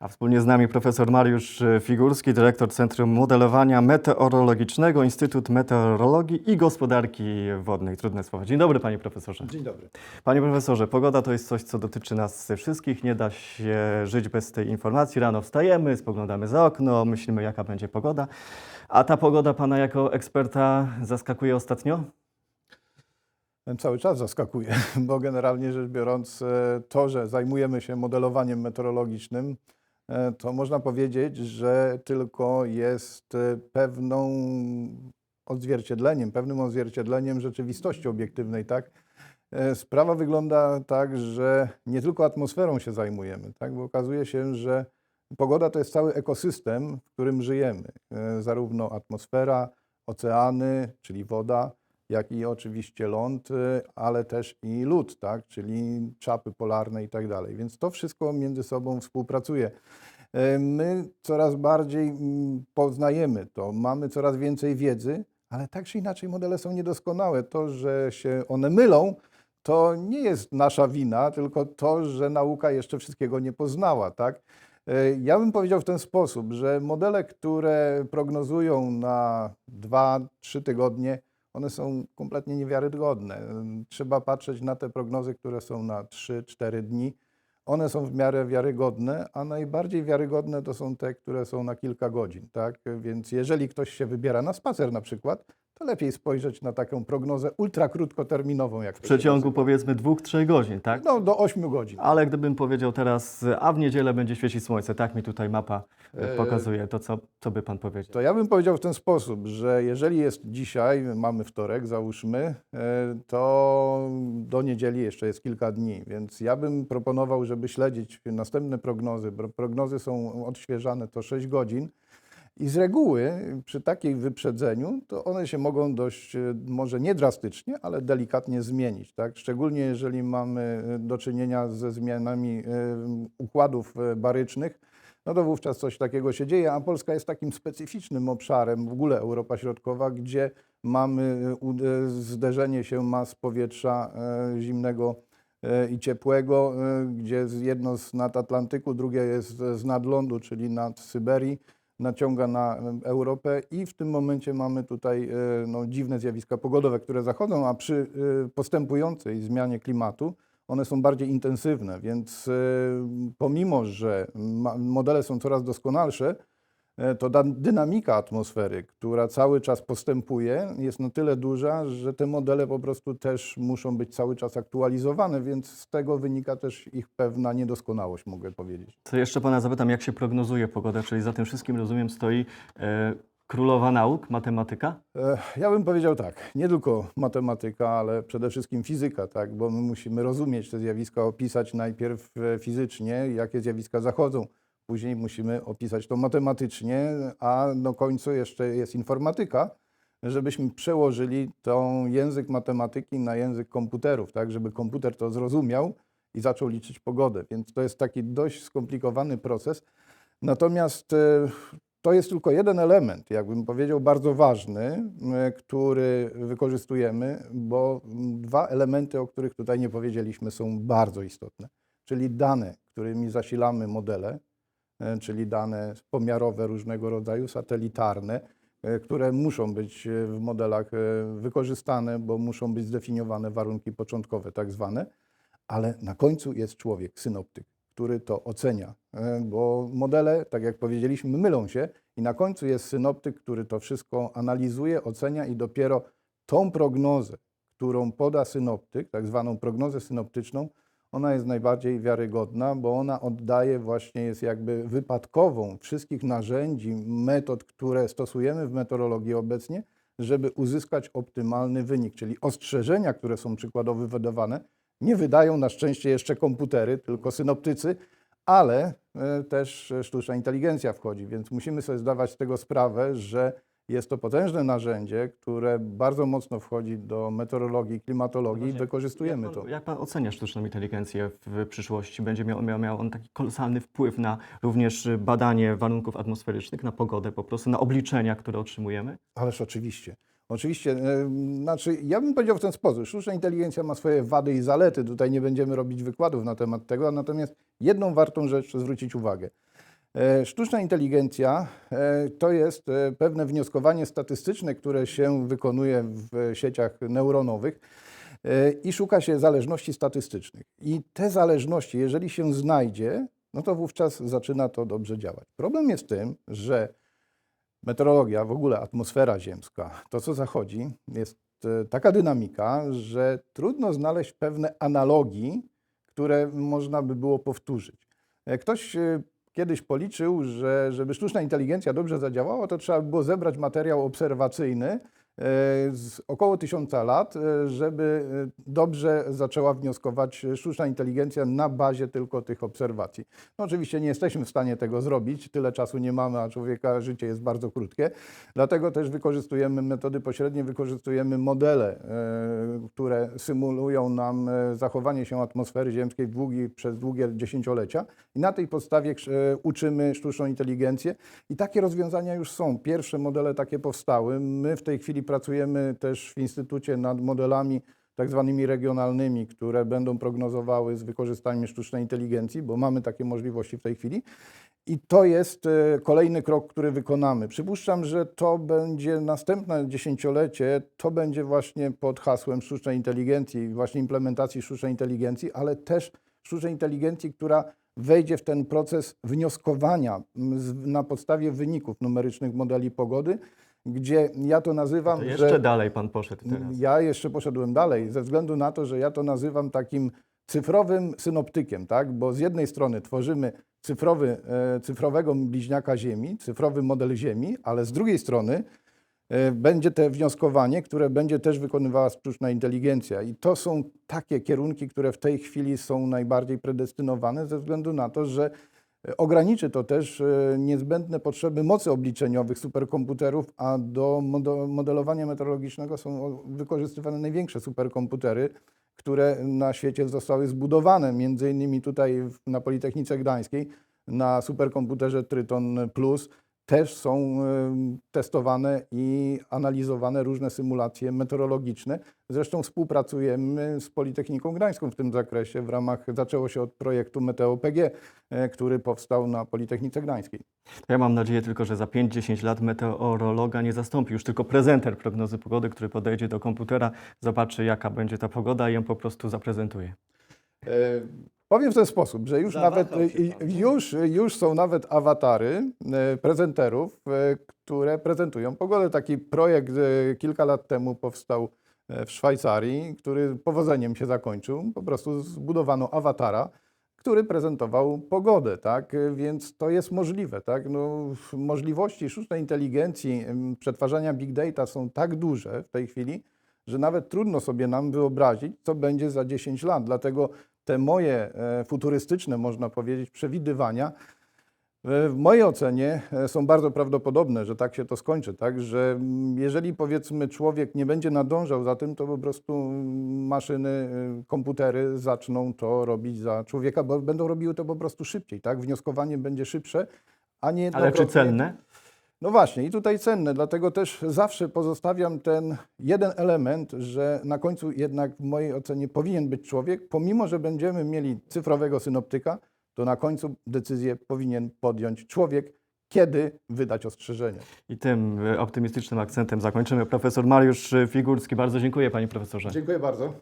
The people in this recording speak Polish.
A wspólnie z nami profesor Mariusz e, Figurski, dyrektor Centrum Modelowania Meteorologicznego, Instytut Meteorologii i Gospodarki Wodnej. Trudne słowa. Dzień dobry, panie profesorze. Dzień dobry. Panie profesorze, pogoda to jest coś, co dotyczy nas wszystkich. Nie da się żyć bez tej informacji. Rano wstajemy, spoglądamy za okno, myślimy, jaka będzie pogoda. A ta pogoda pana jako eksperta zaskakuje ostatnio? Cały czas zaskakuje, bo generalnie rzecz biorąc, e, to, że zajmujemy się modelowaniem meteorologicznym, to można powiedzieć, że tylko jest e, pewną odzwierciedleniem, pewnym odzwierciedleniem rzeczywistości obiektywnej, tak? E, Sprawa wygląda tak, że nie tylko atmosferą się zajmujemy, tak? Bo okazuje się, że pogoda to jest cały ekosystem, w którym żyjemy. E, Zarówno atmosfera, oceany, czyli woda, jak i oczywiście ląd, y, ale też i lód, tak? czyli czapy polarne i tak dalej. Więc to wszystko między sobą współpracuje. Y, My coraz bardziej mm, poznajemy to, mamy coraz więcej wiedzy, ale tak czy inaczej modele są niedoskonałe. To, że się one mylą, to nie jest nasza wina, tylko to, że nauka jeszcze wszystkiego nie poznała. Tak? Y, Ja bym powiedział w ten sposób, że modele, które prognozują na 2-3 tygodnie, one są kompletnie niewiarygodne. Trzeba patrzeć na te prognozy, które są na 3-4 dni. One są w miarę wiarygodne, a najbardziej wiarygodne to są te, które są na kilka godzin. Tak? Więc jeżeli ktoś się wybiera na spacer na przykład, to lepiej spojrzeć na taką prognozę ultrakrótkoterminową. Jak W przeciągu powiedzmy dwóch, trzech godzin, tak? No, do 8 godzin. Ale gdybym powiedział teraz, a w niedzielę będzie świecić słońce, tak mi tutaj mapa e, E, pokazuje, to co, co by pan powiedział? To ja bym powiedział w ten sposób, że jeżeli jest dzisiaj, mamy wtorek, załóżmy, e, to do niedzieli jeszcze jest kilka dni, więc ja bym proponował, żeby śledzić następne prognozy. bo Prognozy są odświeżane co 6 godzin i z reguły przy takiej wyprzedzeniu to one się mogą dość, e, może nie drastycznie, ale delikatnie zmienić. Tak? Szczególnie jeżeli mamy e, do czynienia ze zmianami e, układów barycznych, no to wówczas coś takiego się dzieje, a Polska jest takim specyficznym obszarem, w ogóle Europa Środkowa, gdzie mamy zderzenie się mas powietrza zimnego i ciepłego, gdzie jedno z nad Atlantyku, drugie jest z nadlądu, czyli nad Syberii, naciąga na e, Europę i w tym momencie mamy tutaj e, no, dziwne zjawiska pogodowe, które zachodzą, a przy e, postępującej zmianie klimatu one są bardziej intensywne, więc pomimo, że modele są coraz doskonalsze, to da- dynamika atmosfery, która cały czas postępuje, jest na tyle duża, że te modele po prostu też muszą być cały czas aktualizowane, więc z tego wynika też ich pewna niedoskonałość, mogę powiedzieć. To jeszcze pana zapytam, jak się prognozuje pogoda, czyli za tym wszystkim, rozumiem, stoi e, królowa nauk, matematyka? E, Ja bym powiedział tak, nie tylko matematyka, ale przede wszystkim fizyka, tak, bo my musimy rozumieć te zjawiska, opisać najpierw e, fizycznie, jakie zjawiska zachodzą. Później musimy opisać to matematycznie, a na końcu jeszcze jest informatyka, żebyśmy przełożyli tą język matematyki na język komputerów, tak, żeby komputer to zrozumiał i zaczął liczyć pogodę. Więc to jest taki dość skomplikowany proces. Natomiast e, to jest tylko jeden element, jakbym powiedział, bardzo ważny, który wykorzystujemy, bo dwa elementy, o których tutaj nie powiedzieliśmy, są bardzo istotne. Czyli dane, którymi zasilamy modele, czyli dane pomiarowe różnego rodzaju, satelitarne, e, które muszą być e, w modelach e, wykorzystane, bo muszą być zdefiniowane warunki początkowe, tak zwane, ale na końcu jest człowiek, synoptyk, który to ocenia, e, bo modele, tak jak powiedzieliśmy, mylą się i na końcu jest synoptyk, który to wszystko analizuje, ocenia i dopiero tą prognozę, którą poda synoptyk, tak zwaną prognozę synoptyczną, ona jest najbardziej wiarygodna, bo ona oddaje właśnie, jest jakby wypadkową wszystkich narzędzi, metod, które stosujemy w meteorologii obecnie, żeby uzyskać optymalny wynik, czyli ostrzeżenia, które są przykładowo wydawane, nie wydają na szczęście jeszcze komputery, tylko synoptycy, ale e, też sztuczna inteligencja wchodzi, więc musimy sobie zdawać z tego sprawę, że jest to potężne narzędzie, które bardzo mocno wchodzi do meteorologii, klimatologii i wykorzystujemy jak to. pan, Jak pan ocenia sztuczną inteligencję w przyszłości? Będzie miał, miał, miał on taki kolosalny wpływ na również badanie warunków atmosferycznych, na pogodę po prostu, na obliczenia, które otrzymujemy? Ależ oczywiście. Oczywiście, e, znaczy ja bym powiedział w ten sposób, sztuczna inteligencja ma swoje wady i zalety, tutaj nie będziemy robić wykładów na temat tego, natomiast jedną wartą rzecz zwrócić uwagę. E, Sztuczna inteligencja e, to jest e, pewne wnioskowanie statystyczne, które się wykonuje w sieciach neuronowych i szuka się zależności statystycznych. I te zależności, jeżeli się znajdzie, no to wówczas zaczyna to dobrze działać. Problem jest w tym, że meteorologia, w ogóle atmosfera ziemska, to co zachodzi, jest taka dynamika, że trudno znaleźć pewne analogii, które można by było powtórzyć. Ktoś kiedyś policzył, że żeby sztuczna inteligencja dobrze zadziałała, to trzeba by było zebrać materiał obserwacyjny z około tysiąca lat, e, żeby e, dobrze zaczęła wnioskować sztuczna inteligencja na bazie tylko tych obserwacji. No oczywiście nie jesteśmy w stanie tego zrobić, tyle czasu nie mamy, a człowieka życie jest bardzo krótkie. Dlatego też wykorzystujemy metody pośrednie, wykorzystujemy modele, e, które symulują nam e, zachowanie się atmosfery ziemskiej długi, przez długie dziesięciolecia i na tej podstawie e, uczymy sztuczną inteligencję i takie rozwiązania już są. Pierwsze modele takie powstały. My w tej chwili pracujemy też w Instytucie nad modelami tak zwanymi regionalnymi, które będą prognozowały z wykorzystaniem sztucznej inteligencji, bo mamy takie możliwości w tej chwili. I to jest e, kolejny krok, który wykonamy. Przypuszczam, że to będzie następne dziesięciolecie, to będzie właśnie pod hasłem sztucznej inteligencji, właśnie implementacji sztucznej inteligencji, ale też sztucznej inteligencji, która wejdzie w ten proces wnioskowania na podstawie wyników numerycznych modeli pogody, gdzie ja to nazywam, To że... jeszcze dalej pan poszedł teraz. Ja jeszcze poszedłem dalej, ze względu na to, że ja to nazywam takim cyfrowym synoptykiem, tak? bo z jednej strony tworzymy cyfrowy, e, cyfrowego bliźniaka Ziemi, cyfrowy model Ziemi, ale z drugiej strony e, będzie te wnioskowanie, które będzie też wykonywała sztuczna inteligencja. I to są takie kierunki, które w tej chwili są najbardziej predestynowane ze względu na to, że ograniczy to też e, niezbędne potrzeby mocy obliczeniowych superkomputerów, a do modelowania meteorologicznego są wykorzystywane największe superkomputery, które na świecie zostały zbudowane, między innymi tutaj na Politechnice Gdańskiej, na superkomputerze Tryton Plus też są testowane i analizowane różne symulacje meteorologiczne. Zresztą współpracujemy z Politechniką Gdańską w tym zakresie. W ramach, zaczęło się od projektu MeteoPG, e, który powstał na Politechnice Gdańskiej. Ja mam nadzieję tylko, że za 5-10 lat meteorologa nie zastąpi już tylko prezenter prognozy pogody, który podejdzie do komputera, zobaczy jaka będzie ta pogoda i ją po prostu zaprezentuje. Powiem w ten sposób, że już Zawahał nawet i- pan. już, już są nawet awatary e, prezenterów, e, które prezentują pogodę. Taki projekt kilka lat temu powstał w Szwajcarii, który powodzeniem się zakończył. Po prostu zbudowano awatara, który prezentował pogodę, tak? Więc to jest możliwe, tak? No, możliwości sztucznej inteligencji, przetwarzania big data są tak duże w tej chwili, że nawet trudno sobie nam wyobrazić, co będzie za 10 lat. Dlatego te moje e, futurystyczne, można powiedzieć, przewidywania e, w mojej ocenie e, są bardzo prawdopodobne, że tak się to skończy, tak? Że mm, jeżeli powiedzmy człowiek nie będzie nadążał za tym, to po prostu mm, maszyny, e, komputery zaczną to robić za człowieka, bo będą robiły to po prostu szybciej, tak? Wnioskowanie będzie szybsze, a nie Ale czy cenne? No właśnie, i tutaj cenne, dlatego też zawsze pozostawiam ten jeden element, że na końcu jednak w mojej ocenie powinien być człowiek, pomimo że będziemy mieli cyfrowego synoptyka, to na końcu decyzję powinien podjąć człowiek, kiedy wydać ostrzeżenie. I tym e, optymistycznym akcentem zakończymy. Profesor Mariusz Figurski, bardzo dziękuję panie profesorze. Dziękuję bardzo.